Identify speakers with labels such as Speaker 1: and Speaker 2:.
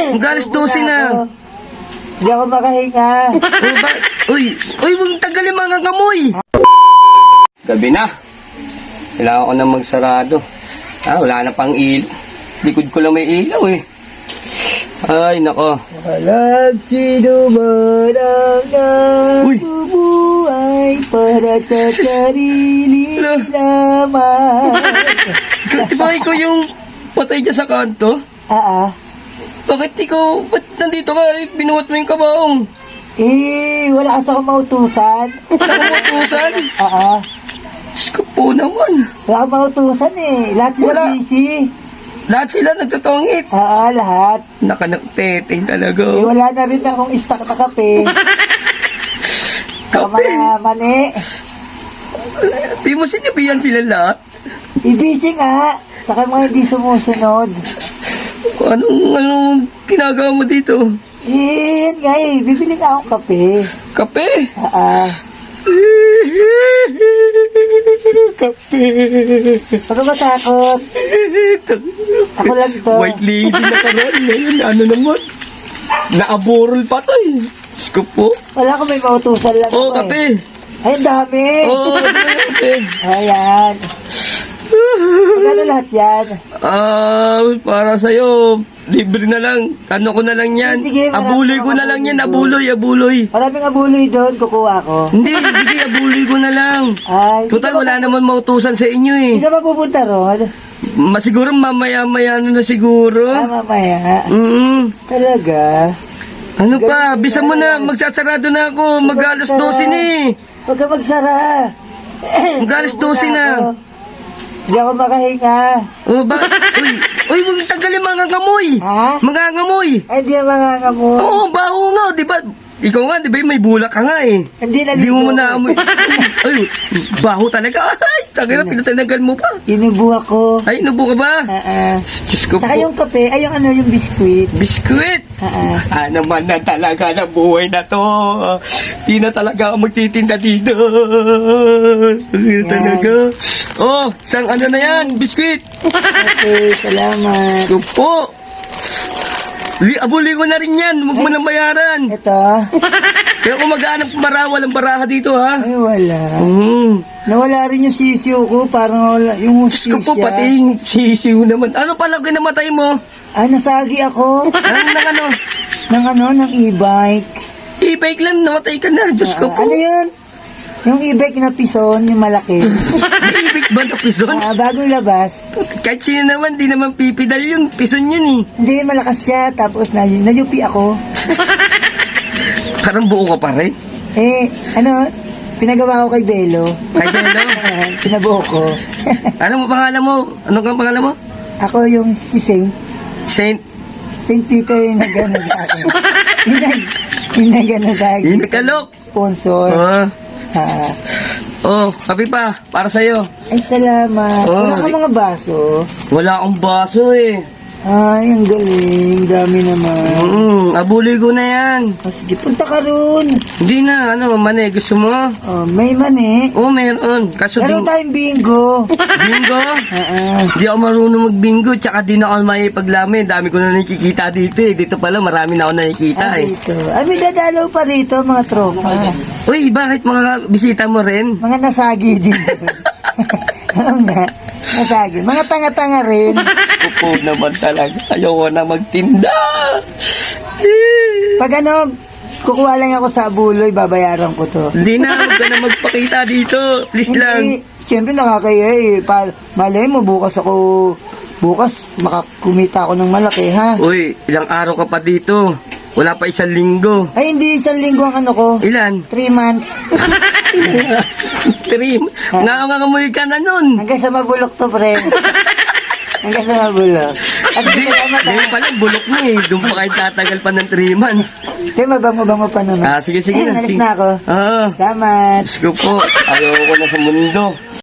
Speaker 1: Ang galis dosi na.
Speaker 2: Hindi ako makahinga.
Speaker 1: Uy, ba? Uy, uy, huwag tagalin mga ngamoy. Gabi na. Kailangan ko na magsarado. Ah, wala na pang ilaw. Likod ko lang may ilaw eh. Ay, nako.
Speaker 2: Walang sino man ang
Speaker 1: Uy.
Speaker 2: nabubuhay para sa sarili lamang.
Speaker 1: Di ba ikaw yung patay dyan sa kanto?
Speaker 2: Ah, ah.
Speaker 1: Bakit ikaw, ba't nandito ka? Eh, Binuhat mo yung kabaong.
Speaker 2: Eh, wala kasi akong mautusan.
Speaker 1: Nakamutusan.
Speaker 2: Ah, ah.
Speaker 1: Diyos ko po naman.
Speaker 2: Wala akong mautusan eh. Lahat sila
Speaker 1: Wala.
Speaker 2: busy.
Speaker 1: Lahat sila nagtatongit.
Speaker 2: Ah, ah, lahat.
Speaker 1: Nakanagteteng talaga.
Speaker 2: Eh, wala na rin akong stock na kape. Saka
Speaker 1: Kape.
Speaker 2: mga mani.
Speaker 1: Di mo sinabihan sila lahat.
Speaker 2: Eh, busy nga. Saka mga hindi sumusunod.
Speaker 1: Anong, anong ginagawa mo dito?
Speaker 2: Eh, yan nga eh. Bibili nga akong kape.
Speaker 1: Kape?
Speaker 2: Ah, ah.
Speaker 1: Kape.
Speaker 2: Huwag ka matakot. Ako lang to.
Speaker 1: White lady na karoon. Ngayon, ano naman? Naaburol pa to eh. Ko po.
Speaker 2: Wala ko may mautusan lang
Speaker 1: Oo,
Speaker 2: ako
Speaker 1: kape.
Speaker 2: eh. Ay, dami.
Speaker 1: Oo, kape.
Speaker 2: Ayan. Magkano lahat yan?
Speaker 1: Ah, para sa'yo, libre na lang. Ano ko na lang yan.
Speaker 2: Sige, marami
Speaker 1: abuloy ko na lang yan.
Speaker 2: abuloy
Speaker 1: Abuloy.
Speaker 2: Maraming abuloy doon. Kukuha ko.
Speaker 1: Hindi, sige, abuloy ko na lang.
Speaker 2: Ay,
Speaker 1: Total, wala naman mautusan sa inyo eh.
Speaker 2: Hindi ka ba pupunta ron?
Speaker 1: Masiguro mamaya-maya na na siguro.
Speaker 2: Ah, mamaya.
Speaker 1: Mm.
Speaker 2: Talaga?
Speaker 1: Ano pa, bisa mo na, magsasarado na ako. Mag-alas 12 na eh.
Speaker 2: Huwag ka magsara.
Speaker 1: Mag-alas 12 na.
Speaker 2: Ako. Hindi ako makahinga.
Speaker 1: Oh, ba? Uy, uy, huwag tagalin mga ngamoy.
Speaker 2: Ha?
Speaker 1: Mga ngamoy.
Speaker 2: Ay, hindi na mangangamo.
Speaker 1: Oo, baho nga, di ba? Ikaw nga, di ba, may bulak ka nga eh.
Speaker 2: Hindi na
Speaker 1: Hindi mo mo naamoy. Ay, baho talaga. Ay, tagay na, pinatanagal mo pa.
Speaker 2: Inubo ako.
Speaker 1: Ay, nubo ka ba?
Speaker 2: Ah, ah.
Speaker 1: Diyos ko
Speaker 2: Saka
Speaker 1: po.
Speaker 2: yung kape, ay yung ano, yung biskuit.
Speaker 1: Biskuit.
Speaker 2: Ah, ah.
Speaker 1: Ano man na talaga na buhay na to. Di na talaga ako magtitinda dito. Di talaga. Oh, sang ano na yan, biskuit.
Speaker 2: Okay, salamat.
Speaker 1: Ito po. Li, abuli ko na rin yan. Huwag mo nang bayaran.
Speaker 2: Ito.
Speaker 1: Kaya kung mag-aanap bara, walang baraha dito, ha?
Speaker 2: Ay, wala.
Speaker 1: Hmm.
Speaker 2: Nawala rin yung sisiyo ko, parang wala. Yung
Speaker 1: Diyos ko
Speaker 2: hustisya.
Speaker 1: po, pati yung sisiw naman. Ano pala kinamatay mo?
Speaker 2: Ah, nasagi ako.
Speaker 1: Ano, ng ano?
Speaker 2: ng ano, ng e-bike.
Speaker 1: E-bike lang, namatay ka na. Diyos ko
Speaker 2: Ah,
Speaker 1: po.
Speaker 2: ano yun? Yung e-bike na pison, yung malaki.
Speaker 1: May e-bike ba na pison?
Speaker 2: Ah, bagong labas.
Speaker 1: Kahit sino naman, di naman pipidal yun. Pison yun eh.
Speaker 2: Hindi, malakas siya. Tapos na, nayupi ako.
Speaker 1: Parang buo ka pa rin.
Speaker 2: Eh, ano, pinagawa ko kay Belo.
Speaker 1: Kay Belo.
Speaker 2: Ah, Pinabuo ko.
Speaker 1: Ano mo pangalan mo? Ano kang pangalan mo?
Speaker 2: ako yung si Saint.
Speaker 1: Saint.
Speaker 2: Saint Peter yung nagano sa akin. yung nag, yung nagano sa akin.
Speaker 1: Yung nakalok.
Speaker 2: Sponsor.
Speaker 1: Oh.
Speaker 2: Ah,
Speaker 1: Oh, kape pa. Para sa'yo.
Speaker 2: ay, salamat.
Speaker 1: Oh,
Speaker 2: Wala ka
Speaker 1: di-
Speaker 2: mga baso.
Speaker 1: Wala akong baso eh.
Speaker 2: Ay, ang galing. Dami naman.
Speaker 1: Mm, abuli ko na yan.
Speaker 2: Oh, sige, punta ka ron.
Speaker 1: Hindi na, ano, mane, gusto mo?
Speaker 2: Oh, may mani.
Speaker 1: Oo, meron. Kaso
Speaker 2: Laro
Speaker 1: bing-
Speaker 2: tayong bingo.
Speaker 1: bingo?
Speaker 2: Ah, ah.
Speaker 1: Di ako marunong mag-bingo, tsaka di na ako may paglamin. Dami ko na nakikita dito eh. Dito pala, marami na ako nakikita
Speaker 2: Ah,
Speaker 1: eh.
Speaker 2: dito. Ay, may dadalaw pa rito, mga tropa.
Speaker 1: Uy, bakit mga bisita mo rin?
Speaker 2: Mga nasagi dito. Oo nga, nasagi. Mga tanga-tanga rin.
Speaker 1: Pupo naman talaga. Ayoko na magtinda.
Speaker 2: Pag ano, kukuha lang ako sa buloy, babayaran ko to.
Speaker 1: Hindi na, huwag ka na magpakita dito. Please lang.
Speaker 2: Hindi, siyempre nakakaya eh. Pa, malay mo, bukas ako, bukas makakumita ako ng malaki, ha?
Speaker 1: Uy, ilang araw ka pa dito. Wala pa isang linggo.
Speaker 2: Ay, hindi isang linggo ang ano ko.
Speaker 1: Ilan?
Speaker 2: Three months.
Speaker 1: Trim. Nangangamoy ka na nun.
Speaker 2: Hanggang sa mabulok to, pre. Hanggang sa mabulok. At salamat, ha?
Speaker 1: Ngayon pala, bulok na eh. Doon pa kayo tatagal pa ng 3 months.
Speaker 2: Kaya mabango-bango pa naman.
Speaker 1: Ah, sige, sige.
Speaker 2: Alis
Speaker 1: Sige.
Speaker 2: na ako.
Speaker 1: Ah,
Speaker 2: Salamat.
Speaker 1: Ko po. Ayoko na sa mundo.